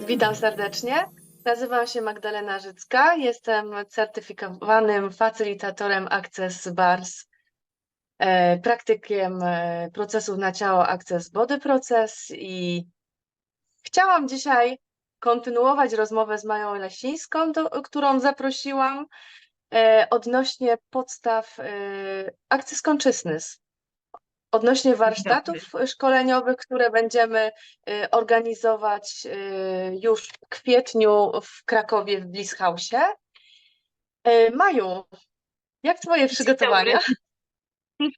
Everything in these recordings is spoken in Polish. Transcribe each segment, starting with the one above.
Witam serdecznie. Nazywam się Magdalena Życka. Jestem certyfikowanym facylitatorem Access Bars, e, praktykiem e, procesów na ciało Access Body Process i chciałam dzisiaj kontynuować rozmowę z Mają Lesińską, do, którą zaprosiłam e, odnośnie podstaw Access Consciousness. Odnośnie warsztatów szkoleniowych, które będziemy y, organizować y, już w kwietniu w Krakowie w Bliss House'ie. Y, Maju, jak twoje przygotowania?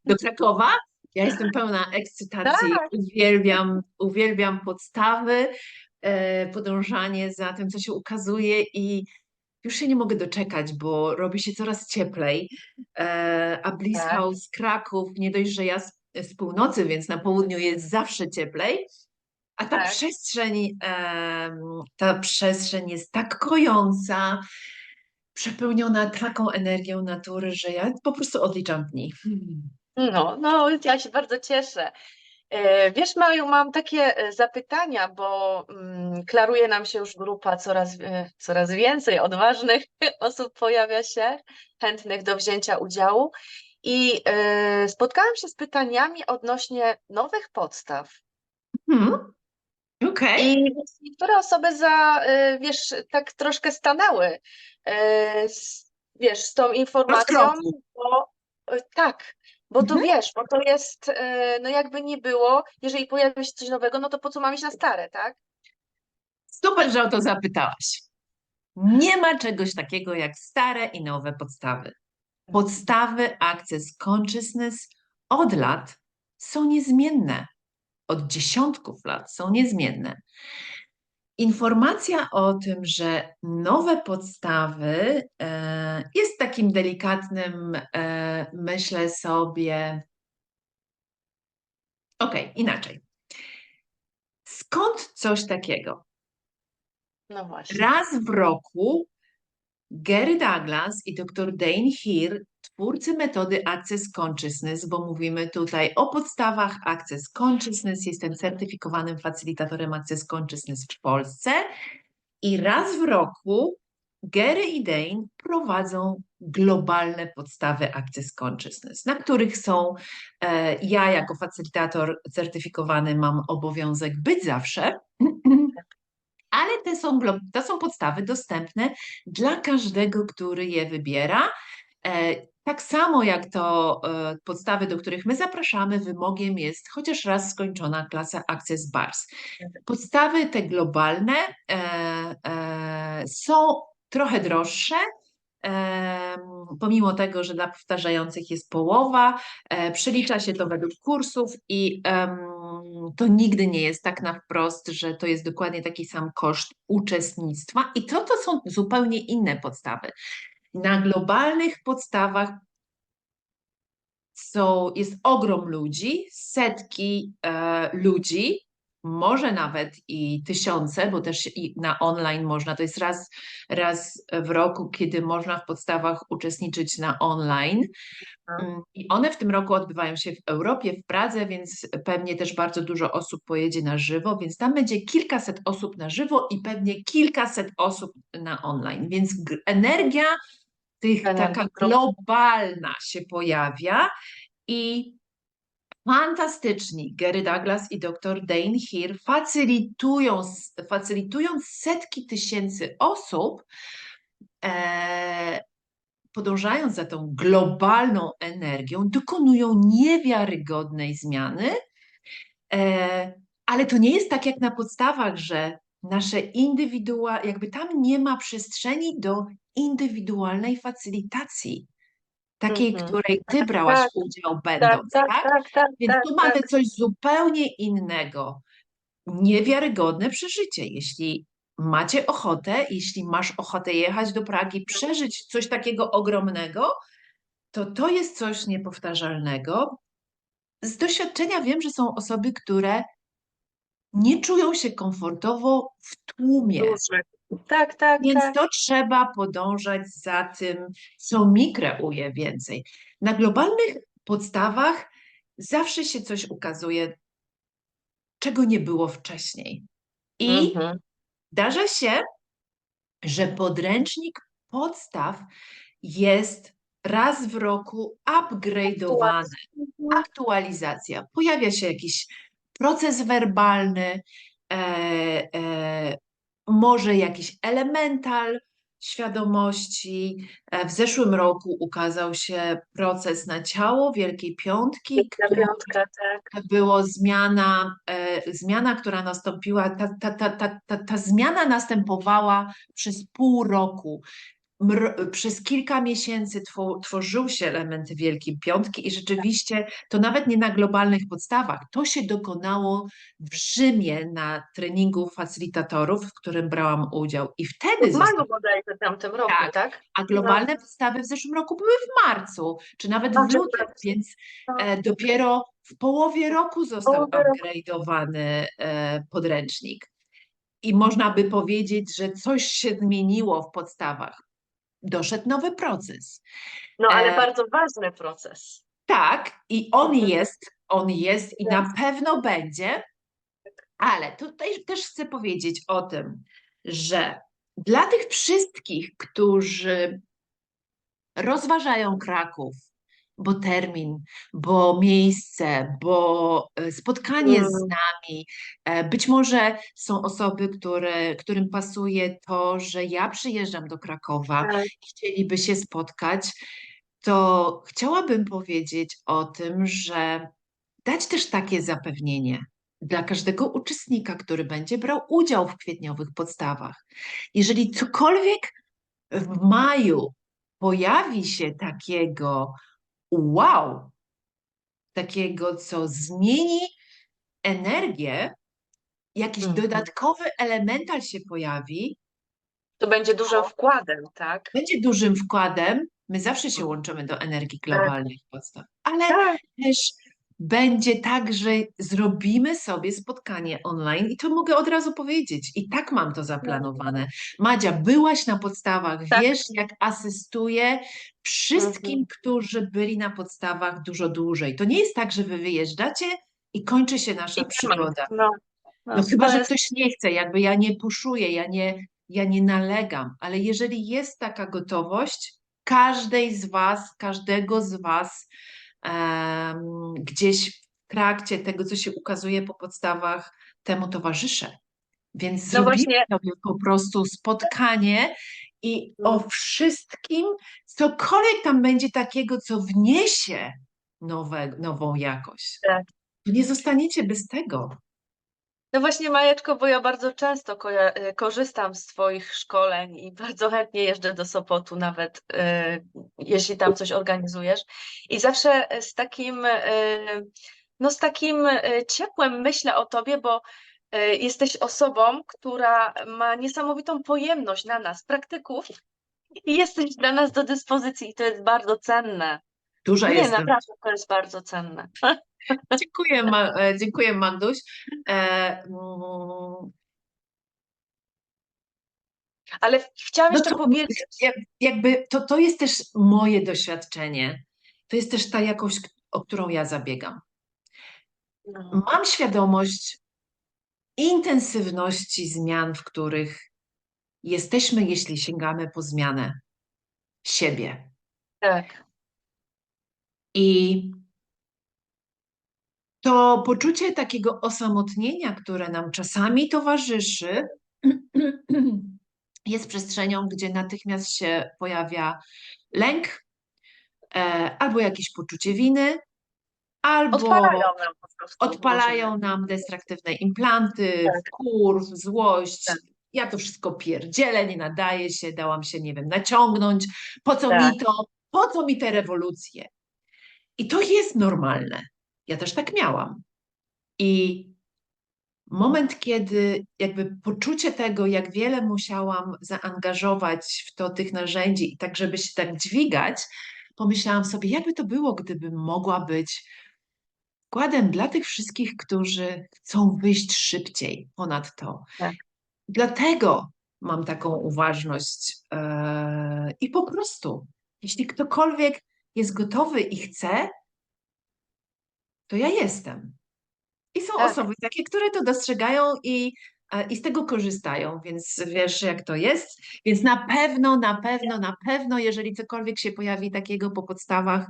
do Krakowa. Ja jestem pełna ekscytacji, Tak. uwielbiam, uwielbiam podstawy, e, podążanie za tym, co się ukazuje i już się nie mogę doczekać, bo robi się coraz cieplej. E, a Bliss Tak. House Kraków, nie dość, że ja z, północy, więc na południu jest zawsze cieplej, a ta Tak. przestrzeń, ta przestrzeń jest tak kojąca, przepełniona taką energią natury, że ja po prostu odliczam dni. No, no, ja się bardzo cieszę. E, Wiesz, Maju, mam takie e, zapytania, bo mm, klaruje nam się już grupa coraz, e, coraz więcej odważnych osób pojawia się, chętnych do wzięcia udziału. I e, spotkałam się z pytaniami odnośnie nowych podstaw. Hmm. Okej. I niektóre osoby za, y, wiesz, tak troszkę stanęły, y, z, wiesz, z tą informacją, bo y, tak, bo to Mhm. wiesz, bo to jest, y, no jakby nie było, jeżeli pojawi się coś nowego, no to po co mam iść na stare, tak? Super, że o to zapytałaś. Nie ma czegoś takiego jak stare i nowe podstawy. Podstawy Access Consciousness od lat są niezmienne. Od dziesiątków lat są niezmienne. Informacja o tym, że nowe podstawy e, jest takim delikatnym, e, myślę sobie. Okej, inaczej. Skąd coś takiego? No właśnie. Raz w roku Gary Douglas i dr Dane Heer, twórcy metody Access Consciousness, bo mówimy tutaj o podstawach Access Consciousness, jestem certyfikowanym facylitatorem Access Consciousness w Polsce. I raz w roku Gary i Dane prowadzą globalne podstawy Access Consciousness, na których są, e, ja jako facylitator certyfikowany mam obowiązek być zawsze, są, to są podstawy dostępne dla każdego, który je wybiera. E, Tak samo jak to e, podstawy, do których my zapraszamy, wymogiem jest chociaż raz skończona klasa Access Bars. Podstawy te globalne e, są trochę droższe, pomimo tego, że dla powtarzających jest połowa, przelicza się to według kursów i em, to nigdy nie jest tak na wprost, że to jest dokładnie taki sam koszt uczestnictwa i to, to są zupełnie inne podstawy. Na globalnych podstawach są, jest ogrom ludzi, setki e, ludzi, może nawet i tysiące, bo też i na online można, to jest raz, raz w roku, kiedy można w podstawach uczestniczyć na online. Mm, I one w tym roku odbywają się w Europie, w Pradze, więc pewnie też bardzo dużo osób pojedzie na żywo, więc tam będzie kilkaset osób na żywo i pewnie kilkaset osób na online. Więc energia tych taka globalna się pojawia i fantastyczni. Gary Douglas i dr Dane Heer facylitują, facylitując setki tysięcy osób, e, podążając za tą globalną energią, dokonują niewiarygodnej zmiany, e, ale to nie jest tak jak na podstawach, że nasze indywidua, jakby tam nie ma przestrzeni do indywidualnej facylitacji, takiej, Mhm. której ty brałaś tak, udział Tak, będąc, tak, tak? tak, tak, Więc tak, tu tak. mamy coś zupełnie innego. Niewiarygodne przeżycie. Jeśli macie ochotę, jeśli masz ochotę jechać do Pragi, przeżyć coś takiego ogromnego, to to jest coś niepowtarzalnego. Z doświadczenia wiem, że są osoby, które nie czują się komfortowo w tłumie. Tak, tak, Więc tak. to trzeba podążać za tym, co mi kreuje więcej. Na globalnych podstawach zawsze się coś ukazuje, czego nie było wcześniej. I Mhm. Zdarza się, że podręcznik podstaw jest raz w roku upgrade'owany, aktualizacja. Pojawia się jakiś proces werbalny, e, e, może jakiś elemental świadomości. E, W zeszłym roku ukazał się proces na ciało Wielkiej Piątki, piątkę, tak. było zmiana, e, zmiana, która nastąpiła, ta, ta, ta, ta, ta, ta zmiana następowała przez pół roku. Przez kilka miesięcy two, tworzyły się elementy Wielkiej Piątki i rzeczywiście to nawet nie na globalnych podstawach. To się dokonało w Rzymie na treningu facylitatorów, w którym brałam udział. I wtedy W maju bodajże w tamtym roku, Tak. tak? a globalne podstawy w zeszłym roku były w marcu, czy nawet w lutym, więc No. e, dopiero w połowie roku został upgrade'owany e, podręcznik. I można by powiedzieć, że coś się zmieniło w podstawach. Doszedł nowy proces. No ale E, bardzo ważny proces. Tak, i on Mhm. jest, on jest i na pewno będzie, ale tutaj też chcę powiedzieć o tym, że dla tych wszystkich, którzy rozważają Kraków, bo termin, bo miejsce, bo e, spotkanie z Mm. nami, e, być może są osoby, które, którym pasuje to, że ja przyjeżdżam do Krakowa Tak. i chcieliby się spotkać, to chciałabym powiedzieć o tym, że dać też takie zapewnienie dla każdego uczestnika, który będzie brał udział w kwietniowych podstawach. Jeżeli cokolwiek w maju pojawi się takiego wow, takiego, co zmieni energię, jakiś Mhm. dodatkowy elemental się pojawi, To będzie dużym wkładem, tak? będzie dużym wkładem. My zawsze się łączymy do energii globalnych podstaw, ale Tak. też będzie tak, że zrobimy sobie spotkanie online i to mogę od razu powiedzieć. I tak mam to zaplanowane. Madzia, byłaś na podstawach, Tak. wiesz, jak asystuję wszystkim, Mhm. którzy byli na podstawach dużo dłużej. To nie jest tak, że wy wyjeżdżacie i kończy się nasza I przygoda. No, No chyba, to że ktoś nie chce, jakby ja nie puszuję, ja nie, ja nie nalegam, ale jeżeli jest taka gotowość, każdej z was, każdego z was gdzieś w trakcie tego, co się ukazuje po podstawach, temu towarzyszę. Więc No zrobimy sobie po prostu spotkanie i o Mhm. wszystkim, cokolwiek tam będzie takiego, co wniesie nowe, nową jakość. Tak. Nie zostaniecie bez tego. No właśnie, Majeczko, bo ja bardzo często e, korzystam z Twoich szkoleń i bardzo chętnie jeżdżę do Sopotu, nawet e, jeśli tam coś organizujesz. I zawsze z takim, e, no z takim ciepłem myślę o Tobie, bo jesteś osobą, która ma niesamowitą pojemność na nas, praktyków, i jesteś dla nas do dyspozycji, i to jest bardzo cenne. Duża Nie, jestem. naprawdę, to jest bardzo cenne. Dziękuję, Ma, e, dziękuję Magduś. E, mm, Ale chciałam no jeszcze to powiedzieć, jak, jakby to, to jest też moje doświadczenie. To jest też ta jakość, o którą ja zabiegam. no, Mam świadomość intensywności zmian, w których jesteśmy, jeśli sięgamy po zmianę siebie. tak, I to poczucie takiego osamotnienia, które nam czasami towarzyszy, jest przestrzenią, gdzie natychmiast się pojawia lęk, e, albo jakieś poczucie winy, albo odpalają nam odpalają nam destruktywne implanty, Tak. wkur, złość. Tak. Ja to wszystko pierdzielę, nie nadaje się, dałam się, nie wiem, naciągnąć. Po co Tak. mi to? Po co mi te rewolucje? I to jest normalne. Ja też tak miałam. I moment, kiedy jakby poczucie tego, jak wiele musiałam zaangażować w to tych narzędzi i tak, żeby się tak dźwigać, pomyślałam sobie, jakby to było, gdybym mogła być wkładem dla tych wszystkich, którzy chcą wyjść szybciej ponad to. Tak. Dlatego mam taką uważność e, i po prostu, jeśli ktokolwiek jest gotowy i chce, to ja jestem. I są Tak. osoby takie, które to dostrzegają i e, i z tego korzystają, więc wiesz, jak to jest. Więc na pewno, na pewno, na pewno, jeżeli cokolwiek się pojawi takiego po podstawach,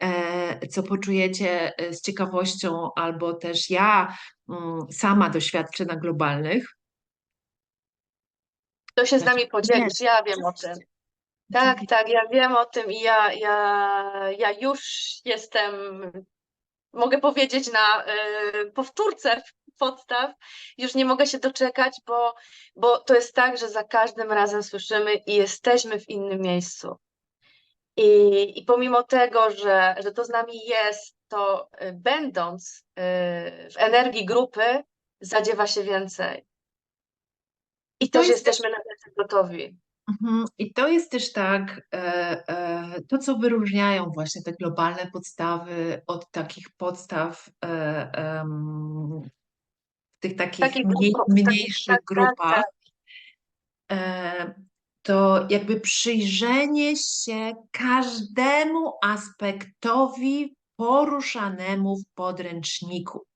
e, co poczujecie e, z ciekawością, albo też ja mm, sama doświadczę na globalnych, To się z Znaczy, nami podzielisz, ja wiem o tym. Tak, tak, ja wiem o tym i ja, ja, ja już jestem, mogę powiedzieć, na y, powtórce podstaw. Już nie mogę się doczekać, bo, bo to jest tak, że za każdym razem słyszymy i jesteśmy w innym miejscu. I, i pomimo tego, że, że to z nami jest, to y, będąc y, w energii grupy, zadziewa się więcej. I To też jest też- jesteśmy na gotowi. Mhm. I to jest też tak, e, e, to co wyróżniają właśnie te globalne podstawy od takich podstaw e, w tych takich Takich mniej, mniejszych tak, tak, grupach, tak. to jakby przyjrzenie się każdemu aspektowi poruszanego w podręczniku.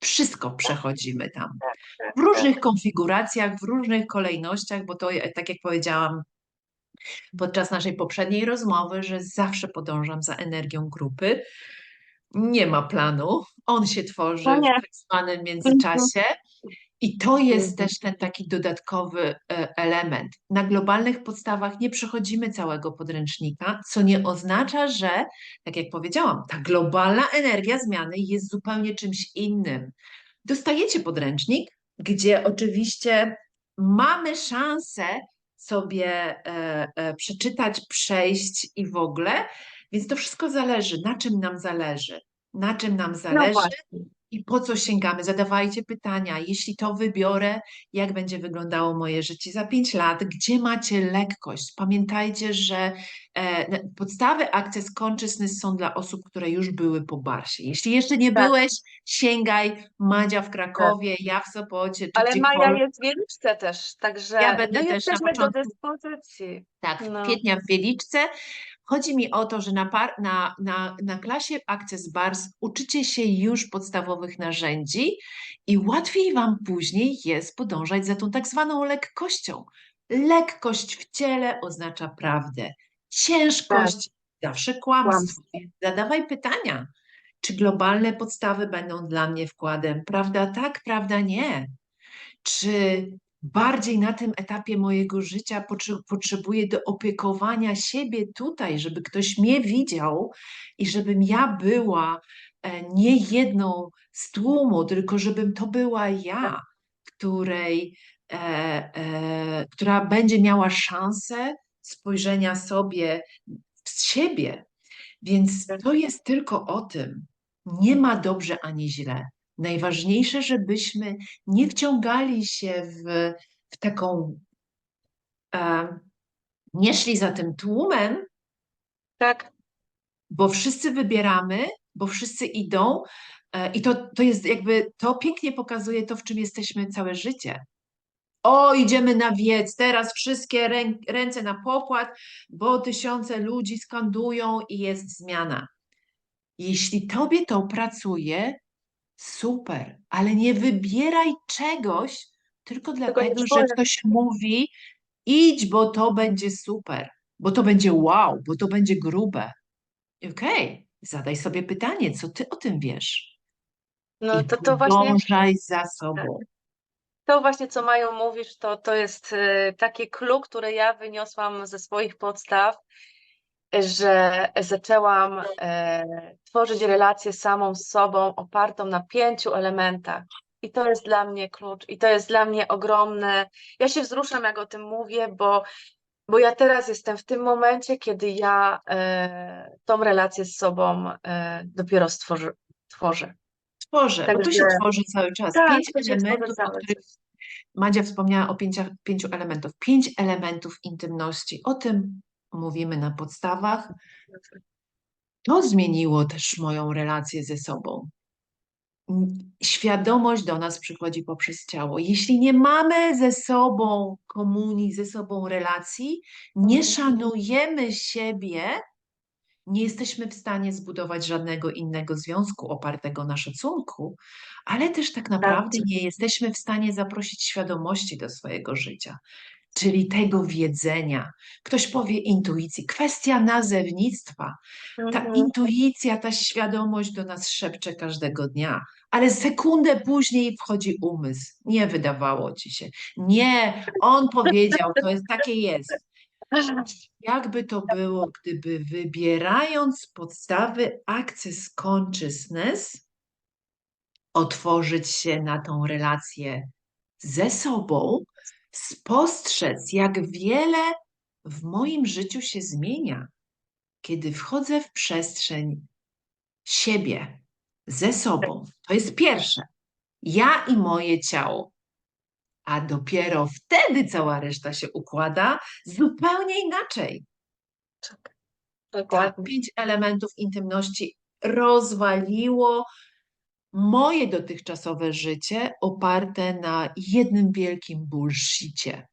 Wszystko przechodzimy tam. tak, W różnych konfiguracjach, w różnych kolejnościach, bo to, tak jak powiedziałam podczas naszej poprzedniej rozmowy, że zawsze podążam za energią grupy. Nie ma planu, on się tworzy No w tak zwanym międzyczasie. I to jest Mhm. też ten taki dodatkowy e, element. Na globalnych podstawach nie przechodzimy całego podręcznika, co nie oznacza, że, tak jak powiedziałam, ta globalna energia zmiany jest zupełnie czymś innym. Dostajecie podręcznik, gdzie oczywiście mamy szansę sobie e, e, przeczytać, przejść i w ogóle, więc to wszystko zależy, na czym nam zależy. Na czym nam No zależy, właśnie. I po co sięgamy? Zadawajcie pytania. Jeśli to wybiorę, jak będzie wyglądało moje życie za 5 lat? Gdzie macie lekkość? Pamiętajcie, że e, podstawy Access Consciousness są dla osób, które już były po Barsie. Jeśli jeszcze nie Tak. byłeś, sięgaj. Madzia w Krakowie, ja w Sopocie, czy Ale. Maja jest w Wieliczce też, także Ja będę no też na jesteśmy do dyspozycji. Tak, No. kwietnia w Wieliczce. Chodzi mi o to, że na, par, na, na, na klasie Access Bars uczycie się już podstawowych narzędzi i łatwiej Wam później jest podążać za tą tak zwaną lekkością. Lekkość w ciele oznacza prawdę. Ciężkość zawsze kłamstwo. Zadawaj pytania. Czy globalne podstawy będą dla mnie wkładem? Prawda tak, prawda nie? Czy bardziej na tym etapie mojego życia potrze- potrzebuję doopiekowania siebie tutaj, żeby ktoś mnie widział i żebym ja była e, nie jedną z tłumu, tylko żebym to była ja, której, e, e, która będzie miała szansę spojrzenia sobie z siebie. Więc to jest tylko o tym. Nie ma dobrze ani źle. Najważniejsze, żebyśmy nie wciągali się w, w taką, e, nie szli za tym tłumem, Tak, bo wszyscy wybieramy, bo wszyscy idą e, i to, to jest jakby, to pięknie pokazuje to, w czym jesteśmy całe życie. O, idziemy na wiec, teraz wszystkie rę, ręce na pokład, bo tysiące ludzi skandują i jest zmiana. Jeśli tobie to pracuje, super, ale nie wybieraj czegoś tylko dlatego, że ktoś mówi, idź, bo to będzie super, bo to będzie wow, bo to będzie grube. Okej, zadaj sobie pytanie, co ty o tym wiesz? no I to, to właśnie, za sobą. to właśnie co Maju mówisz, to, to jest y, taki clue, który ja wyniosłam ze swoich podstaw, że zaczęłam e, tworzyć relację samą z sobą opartą na pięciu elementach. I to jest dla mnie klucz, i to jest dla mnie ogromne. Ja się wzruszam, jak o tym mówię, bo, bo ja teraz jestem w tym momencie, kiedy ja e, tą relację z sobą e, dopiero stworzy, tworzę. Tworzę, bo to się Także- tworzy cały czas. Tak, Pięć elementów, o których. Madzia wspomniała o pięciach, pięciu elementów. Pięć elementów intymności. O tym mówimy na podstawach. To zmieniło też moją relację ze sobą. Świadomość do nas przychodzi poprzez ciało. Jeśli nie mamy ze sobą komunii, ze sobą relacji, nie szanujemy siebie, Nie jesteśmy w stanie zbudować żadnego innego związku opartego na szacunku, ale też tak naprawdę nie jesteśmy w stanie zaprosić świadomości do swojego życia, czyli tego wiedzenia. Ktoś powie intuicji, kwestia nazewnictwa. Ta Mhm. intuicja, ta świadomość do nas szepcze każdego dnia, ale sekundę później wchodzi umysł. Nie wydawało ci się. Nie, on powiedział, to jest takie jest. Jakby to było, gdyby wybierając podstawy Access Consciousness, otworzyć się na tą relację ze sobą, spostrzec, jak wiele w moim życiu się zmienia, kiedy wchodzę w przestrzeń siebie, ze sobą. To jest pierwsze. Ja i moje ciało. A dopiero wtedy cała reszta się układa zupełnie inaczej. Tak, Tak, pięć elementów intymności rozwaliło moje dotychczasowe życie oparte na jednym wielkim bullshicie.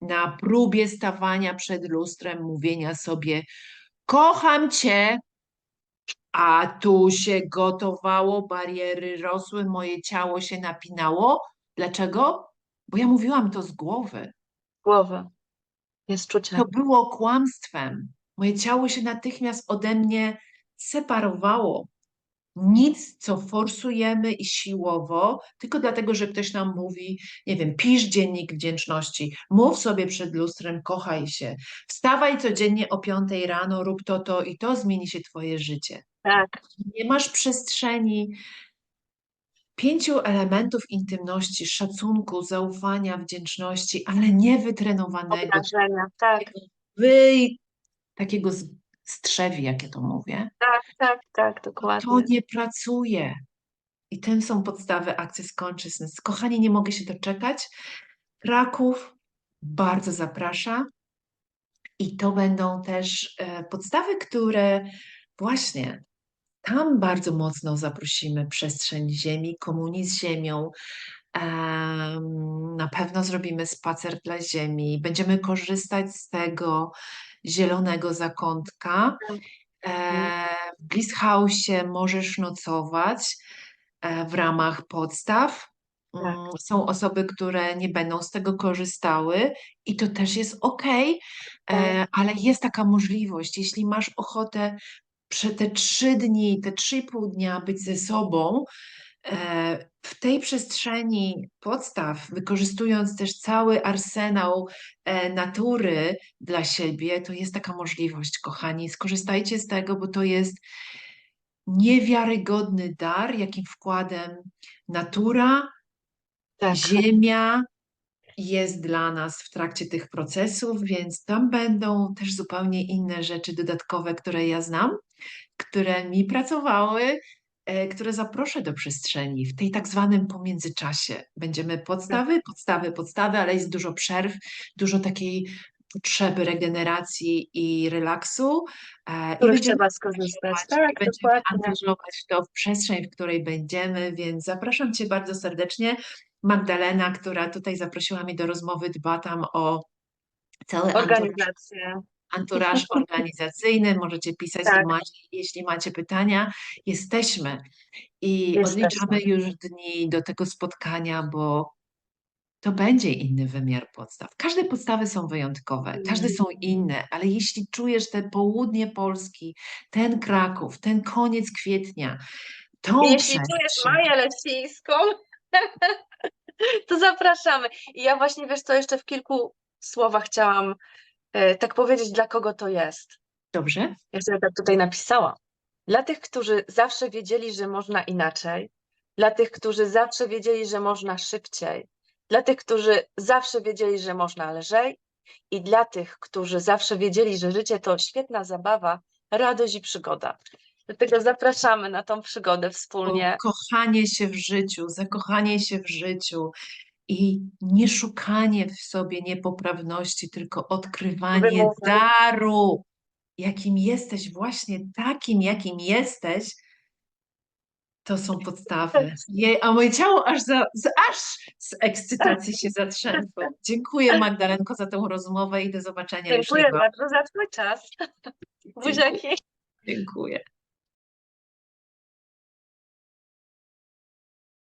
Na próbie stawania przed lustrem, mówienia sobie: Kocham cię, a tu się gotowało, bariery rosły, moje ciało się napinało. Dlaczego? Bo ja mówiłam to z głowy. Głowa. Jest czucie. To było kłamstwem. Moje ciało się natychmiast ode mnie separowało. Nic, co forsujemy i siłowo, tylko dlatego, że ktoś nam mówi, nie wiem, pisz dziennik wdzięczności, mów sobie przed lustrem, kochaj się, wstawaj codziennie o 5 rano, rób to, to i to, zmieni się twoje życie. Tak. Nie masz przestrzeni pięciu elementów intymności, szacunku, zaufania, wdzięczności, ale nie wytrenowanego, Obrażenia. Tak, wy, takiego z- strzewi, jak ja to mówię, tak, tak, tak, to dokładnie. nie pracuje. I tym są podstawy Access Consciousness. Kochani, nie mogę się doczekać. Kraków bardzo zaprasza. I to będą też e, podstawy, które właśnie tam bardzo mocno zaprosimy przestrzeń Ziemi, komunii z Ziemią. Em, Na pewno zrobimy spacer dla Ziemi. Będziemy korzystać z tego zielonego zakątka. E, W Bliss House możesz nocować e, w ramach podstaw. Tak. Mm, Są osoby, które nie będą z tego korzystały i to też jest ok, Tak. ale jest taka możliwość, jeśli masz ochotę przez te trzy dni, te trzy i pół dnia być ze sobą, e, w tej przestrzeni podstaw, wykorzystując też cały arsenał e, natury dla siebie, to jest taka możliwość, kochani. Skorzystajcie z tego, bo to jest niewiarygodny dar, jakim wkładem natura, Tak. ziemia jest dla nas w trakcie tych procesów, więc tam będą też zupełnie inne rzeczy dodatkowe, które ja znam, które mi pracowały, które zaproszę do przestrzeni w tej tak zwanym pomiędzyczasie. Będziemy podstawy, podstawy, podstawy, ale jest dużo przerw, dużo takiej potrzeby regeneracji i relaksu. e, I trzeba skorzystać. Tak, i będziemy angażować w to w przestrzeń, w której będziemy, więc zapraszam Cię bardzo serdecznie. Magdalena, która tutaj zaprosiła mnie do rozmowy, dba tam o cały anturaż, Organizacje. Anturaż organizacyjny. Możecie pisać Tak. jeśli macie pytania. Jesteśmy i Jesteśmy. odliczamy już dni do tego spotkania, bo to będzie inny wymiar podstaw. Każde podstawy są wyjątkowe, każde są inne, ale jeśli czujesz te południe Polski, ten Kraków, ten koniec kwietnia, tą Jeśli czujesz Maję Lecińską, to zapraszamy. I ja właśnie, wiesz co, jeszcze w kilku słowach chciałam tak powiedzieć, dla kogo to jest. Dobrze? Ja sobie tak tutaj napisałam. Dla tych, którzy zawsze wiedzieli, że można inaczej, dla tych, którzy zawsze wiedzieli, że można szybciej, dla tych, którzy zawsze wiedzieli, że można lżej i dla tych, którzy zawsze wiedzieli, że życie to świetna zabawa, radość i przygoda. Dlatego zapraszamy na tą przygodę wspólnie. Kochanie się w życiu, zakochanie się w życiu i nie szukanie w sobie niepoprawności, tylko odkrywanie daru, jakim jesteś, właśnie takim, jakim jesteś. To są podstawy. Jej, a moje ciało aż, za, z, aż z ekscytacji się zatrzęsło. Dziękuję Magdalenko za tę rozmowę i do zobaczenia Dziękuję bardzo za Twój czas. Buziaki. Dziękuję.